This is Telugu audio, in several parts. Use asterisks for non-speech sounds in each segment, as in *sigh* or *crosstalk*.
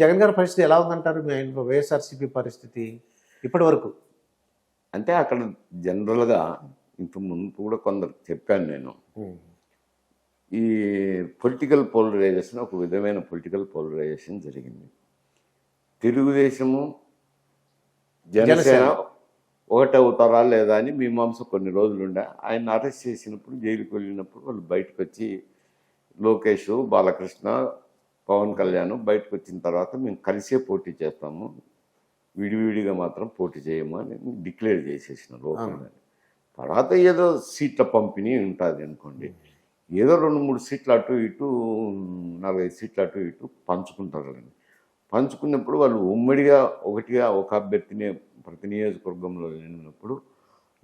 జగన్ గారి పరిస్థితి ఎలా ఉందంటారు? మీ ఆయన వైఎస్ఆర్సీపీ పరిస్థితి ఇప్పటి వరకు అంటే అక్కడ జనరల్గా ఇంత ముందు కూడా కొందరు చెప్పాను నేను. ఈ పొలిటికల్ పోలరైజేషన్ ఒక విధమైన పొలిటికల్ పోలరైజేషన్ జరిగింది. తెలుగుదేశము జనసేన జనసేన. ఒకటే అవుతారా లేదా అని మీమాంస కొన్ని రోజులు ఉండే. ఆయన అరెస్ట్ చేసినప్పుడు జైలుకి వెళ్ళినప్పుడు వాళ్ళు బయటకు వచ్చి లోకేష్ బాలకృష్ణ పవన్ కళ్యాణ్ బయటకు వచ్చిన తర్వాత మేము కలిసే పోటీ చేస్తాము. విడివిడిగా మాత్రం పోటీ చేయము అని డిక్లేర్ చేసేసిన లోపల. తర్వాత ఏదో సీట్ల పంపిణీ ఉంటుంది అనుకోండి. ఏదో రెండు మూడు సీట్లు అటు ఇటు నాలుగైదు సీట్లు అటు ఇటు పంచుకుంటారు అని పంచుకున్నప్పుడు వాళ్ళు ఉమ్మడిగా ఒకటిగా ఒక అభ్యర్థిని ప్రతి నియోజకవర్గంలో వెళ్ళినప్పుడు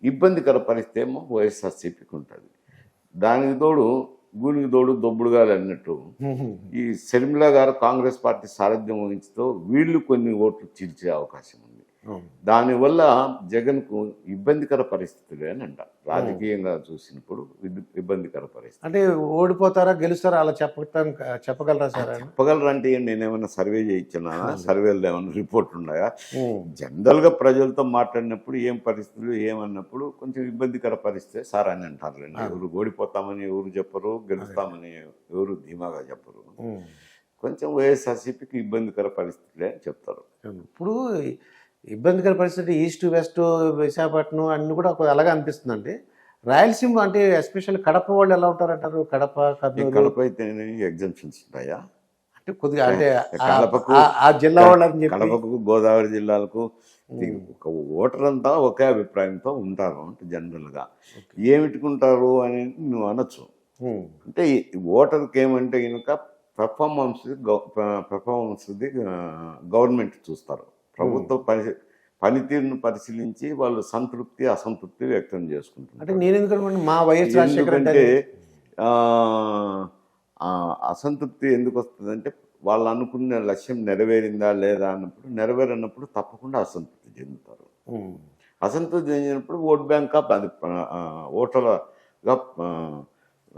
ఇబ్బందికర పరిస్థితి ఏమో వైఎస్ఆర్సీపీకి ఉంటుంది. దానికి తోడు గూనికి తోడు దొబ్బుడుగా అన్నట్టు ఈ షర్మిల గారు కాంగ్రెస్ పార్టీ సారథ్యం వహించుతో వీళ్ళు కొన్ని ఓట్లు చీల్చే అవకాశం ఉంది. దానివల్ల జగన్కు ఇబ్బందికర పరిస్థితులే అని అంట రాజకీయంగా చూసినప్పుడు ఇబ్బందికర పరిస్థితి. అంటే ఓడిపోతారా గెలుస్తారా అలా చెప్పటం చెప్పగలరా సార్ ఆయన? చెప్పగలరంటే నేనేమైనా సర్వే చేయించినా? *laughs* సర్వేలు ఏమైనా రిపోర్ట్ ఉన్నాయా? జనరల్గా ప్రజలతో మాట్లాడినప్పుడు ఏం పరిస్థితులు ఏమన్నప్పుడు కొంచెం ఇబ్బందికర పరిస్థితి సార్ అని అంటారులేండి ఎవరు ఓడిపోతామని ఎవరు చెప్పరు గెలుస్తామని ఎవరు ధీమాగా చెప్పరు. కొంచెం వైఎస్ఆర్సీపీకి ఇబ్బందికర పరిస్థితులే అని చెప్తారు. ఇప్పుడు ఇబ్బందికర పరిస్థితి ఈస్ట్ వెస్ట్ విశాఖపట్నం అన్ని కూడా ఒక అలాగే అనిపిస్తుందండి. రాయలసీమ అంటే ఎస్పెషల్ కడప వాళ్ళు ఎలా ఉంటారంటారు? కడప ఈ కర్నూలు కడప అయితే ఎగ్జామ్షన్స్ ఉంటాయా? అంటే కొద్దిగా అంటే ఆ- కడపకు ఆ- జిల్లా వాళ్ళని కడపకు గోదావరి జిల్లాలకు ఒక ఓటర్ అంతా ఒకే అభిప్రాయంతో ఉంటారు అంటే జనరల్గా. ఏమిటికుంటారు అని నువ్వు అనొచ్చు. అంటే ఓటర్కి ఏమంటే కనుక పెర్ఫార్మెన్స్ పెర్ఫార్మెన్స్ది గవర్నమెంట్ చూస్తారు. ప్రభుత్వ పని పనితీరును పరిశీలించి వాళ్ళు సంతృప్తి అసంతృప్తి వ్యక్తం అంటే చేసుకుంటున్నారు. నేను ఎందుకు అనుకుంటున్నా, మా వైఎస్ ఎందుకంటే అసంతృప్తి ఎందుకు వస్తుందంటే వాళ్ళు అనుకున్న లక్ష్యం నెరవేరిందా లేదా అన్నప్పుడు నెరవేరన్నప్పుడు తప్పకుండా అసంతృప్తి చెందుతారు. అసంతృప్తి చెందినప్పుడు ఓట్ బ్యాంక్ అది ఓటర్గా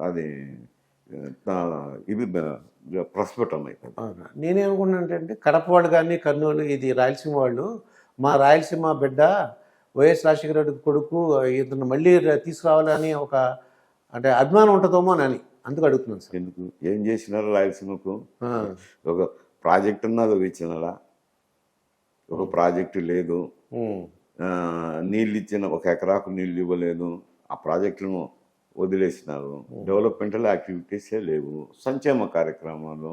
అది ఆ, ప్రస్ఫుటం అవుతుంది అవునా. నేనేమనుకున్నాను అంటే కడప వాళ్ళు కానీ కర్నూలు ఇది రాయలసీమ వాళ్ళు మా రాయలసీమ బిడ్డ వైఎస్ రాజశేఖర రెడ్డి కొడుకు ఇతను మళ్ళీ తీసుకురావాలని ఒక అంటే అభిమానం ఉంటుందేమో అని అని అందుకు అడుగుతున్నాను సార్. ఎందుకు? ఏం చేసినారు రాయలసీమకు? ఒక ప్రాజెక్ట్ ఉన్నది ఇచ్చినారా ఒక ప్రాజెక్టు లేదు. నీళ్ళు ఇచ్చిన ఒక ఎకరాకు నీళ్ళు ఇవ్వలేదు. ఆ ప్రాజెక్టులను వదిలేసినారు. డెవలప్మెంటల్ యాక్టివిటీసే లేవు. సంక్షేమ కార్యక్రమాలు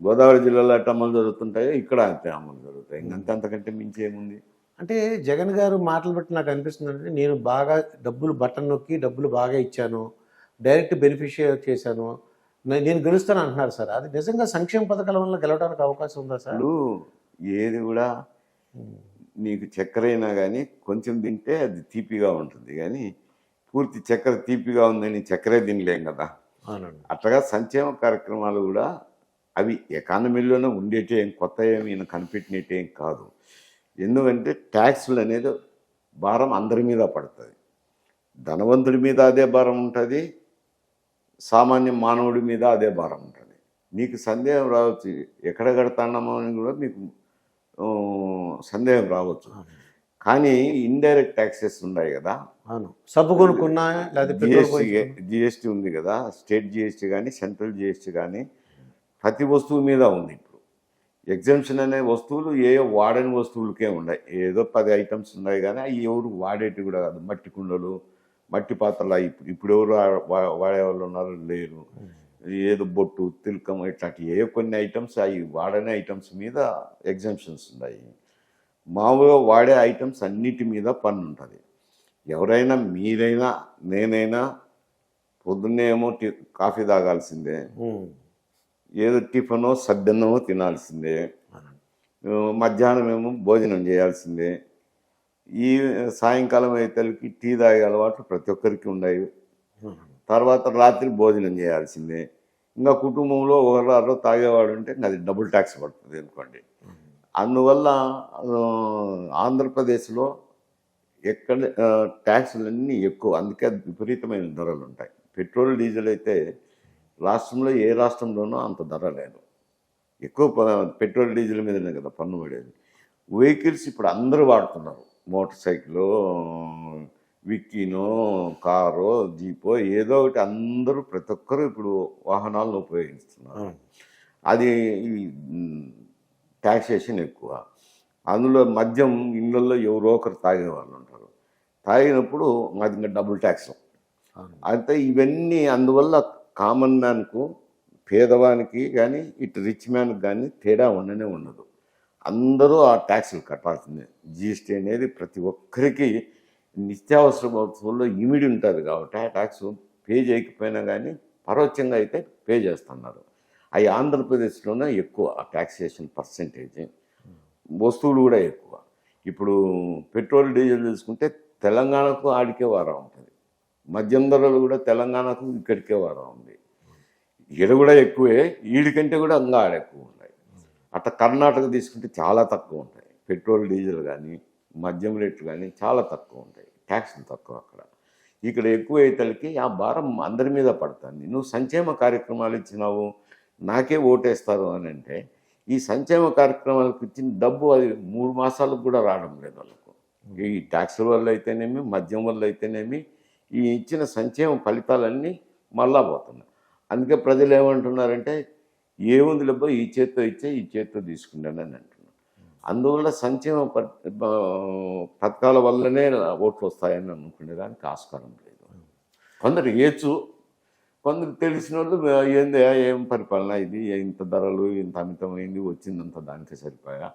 గోదావరి జిల్లాలో ఎట్లా అమలు జరుగుతుంటాయో ఇక్కడ అంతే అమలు జరుగుతాయి. ఇంకంతే అంతకంటే మించి ఏముంది? అంటే జగన్ గారు మాటలు బట్టి నాకు అనిపిస్తుంది అంటే నేను బాగా డబ్బులు బటన్ నొక్కి డబ్బులు బాగా ఇచ్చాను డైరెక్ట్ బెనిఫిషియర్ చేశాను. నేను గెలుస్తాను అంటున్నారు సార్. అది నిజంగా సంక్షేమ పథకాల వల్ల గెలవడానికి అవకాశం ఉందా సార్? ఏది కూడా నీకు చక్కెర అయినా కానీ కొంచెం తింటే అది తీపిగా ఉంటుంది. కానీ పూర్తి చక్కెర తీపిగా ఉందని చక్కెరే తినలేం కదా. అట్లాగా సంక్షేమ కార్యక్రమాలు కూడా అవి ఎకానమీలోనే ఉండేటే ఏం కొత్త ఏమి ఈయన కనిపెట్టినట్టే ఏం కాదు. ఎందుకంటే ట్యాక్స్లు అనేది భారం అందరి మీద పడుతుంది. ధనవంతుడి మీద అదే భారం ఉంటుంది. సామాన్య మానవుడి మీద అదే భారం ఉంటుంది. నీకు సందేహం రావచ్చు. ఎక్కడ కడతాన్నామో అని కూడా మీకు సందేహం రావచ్చు. కానీ ఇండైరెక్ట్ ట్యాక్సెస్ ఉన్నాయి కదా. అవును. సబ్బు కొనుక్కున్నా జిఎస్టీ ఉంది కదా. స్టేట్ జిఎస్టీ కానీ సెంట్రల్ జిఎస్టీ కానీ ప్రతి వస్తువు మీద ఉంది ఇప్పుడు. ఎగ్జామ్షన్ అనే వస్తువులు ఏ వాడని వస్తువులకే ఉన్నాయి. ఏదో పది ఐటమ్స్ ఉన్నాయి కానీ అవి ఎవరు వాడేటి కూడా కాదు. మట్టి కుండలు మట్టి పాత్రలు ఇప్పుడు ఇప్పుడు ఎవరు వాడేవాళ్ళు ఉన్నారు? లేరు. ఏదో బొట్టు తిలకం ఇట్లాంటి ఏ కొన్ని ఐటమ్స్ అవి వాడని ఐటమ్స్ మీద ఎగ్జామ్షన్స్ ఉన్నాయి. మామూలుగా వాడే ఐటమ్స్ అన్నిటి మీద పన్ను ఉంటుంది ఎవరైనా మీరైనా నేనైనా పొద్దున్నే ఏమో టి కాఫీ తాగాల్సిందే. ఏదో టిఫనో సద్దన్నమో తినాల్సిందే. మధ్యాహ్నం ఏమో భోజనం చేయాల్సిందే. ఈ సాయంకాలం అయితే టీ తాగే అలవాట్లు ప్రతి ఒక్కరికి ఉన్నాయి తర్వాత రాత్రి భోజనం చేయాల్సిందే. ఇంకా కుటుంబంలో ఒకరు తాగేవాడు ఉంటే ఇంకా అది డబుల్ ట్యాక్స్ పడుతుంది అనుకోండి. అందువల్ల ఆంధ్రప్రదేశ్లో ఎక్కడ ట్యాక్సులన్నీ ఎక్కువ అందుకే విపరీతమైన ధరలు ఉంటాయి పెట్రోల్ డీజిల్ అయితే రాష్ట్రంలో ఏ రాష్ట్రంలోనూ అంత ధర లేదు. ఎక్కువ పెట్రోల్ డీజిల్ మీదనే కదా పన్ను పడేది. వెహికల్స్ ఇప్పుడు అందరూ వాడుతున్నారు. మోటార్ సైకిల్ విక్కీనో కారో జీపో ఏదో ఒకటి అందరూ ప్రతి ఒక్కరూ ఇప్పుడు వాహనాలను ఉపయోగిస్తున్నారు. అది ట్యాక్సేషన్ ఎక్కువ. అందులో మద్యం ఇళ్ళల్లో ఎవరో ఒకరు తాగే వాళ్ళు ఉంటారు. తాగినప్పుడు అది ఇంకా డబుల్ ట్యాక్స్. అయితే ఇవన్నీ అందువల్ల కామన్ మ్యాన్కు పేదవానికి కానీ ఇటు రిచ్ మ్యాన్కి కానీ తేడా ఉండనే ఉండదు. అందరూ ఆ ట్యాక్సులు కట్టాల్సిందే. జిఎస్టీ అనేది ప్రతి ఒక్కరికి నిత్యావసర వస్తువుల్లో ఇమిడి ఉంటుంది కాబట్టి ఆ ట్యాక్స్ పే చేయకపోయినా కానీ పరోక్షంగా అయితే పే చేస్తున్నారు. అవి ఆంధ్రప్రదేశ్లోనే ఎక్కువ ఆ ట్యాక్సేషన్ పర్సంటేజ్ వస్తువులు కూడా ఎక్కువ. ఇప్పుడు పెట్రోల్ డీజిల్ తీసుకుంటే తెలంగాణకు ఆడికే వారం ఉంటుంది. మద్యం ధరలు కూడా తెలంగాణకు ఇక్కడికే వారం ఉంది. ఈడ కూడా ఎక్కువే ఈడికంటే కూడా ఇంకా ఆడ ఎక్కువ ఉన్నాయి. అట్లా కర్ణాటక తీసుకుంటే చాలా తక్కువ ఉంటాయి. పెట్రోల్ డీజిల్ కానీ మద్యం రేట్లు కానీ చాలా తక్కువ ఉంటాయి. ట్యాక్స్లు తక్కువ అక్కడ. ఇక్కడ ఎక్కువ అయితలకి ఆ భారం అందరి మీద పడుతుంది. నువ్వు సంక్షేమ కార్యక్రమాలు ఇచ్చినావు నాకే ఓటేస్తారు అని అంటే ఈ సంక్షేమ కార్యక్రమాలకు ఇచ్చిన డబ్బు అది మూడు మాసాలకు కూడా రావడం లేదు వాళ్ళకు. ఈ ట్యాక్సుల వల్ల అయితేనేమి మద్యం వల్ల అయితేనేమి ఈ ఇచ్చిన సంక్షేమ ఫలితాలన్నీ మళ్ళా పోతున్నాయి. అందుకే ప్రజలు ఏమంటున్నారంటే ఏముంది లేబ్బో ఈ చేత్తో ఇచ్చే ఈ చేత్తో తీసుకున్నాను అని అంటున్నారు. అందువల్ల సంక్షేమ పథకాల వల్లనే ఓట్లు వస్తాయని అనుకునేదానికి ఆస్కారం లేదు. కొందరు ఏచు కొందరు తెలిసిన వాళ్ళు ఏంది ఏం పరిపాలన? ఇది ఇంత ధరలు ఇంత అమితమైంది వచ్చిందంత దానికి సరిపోయా?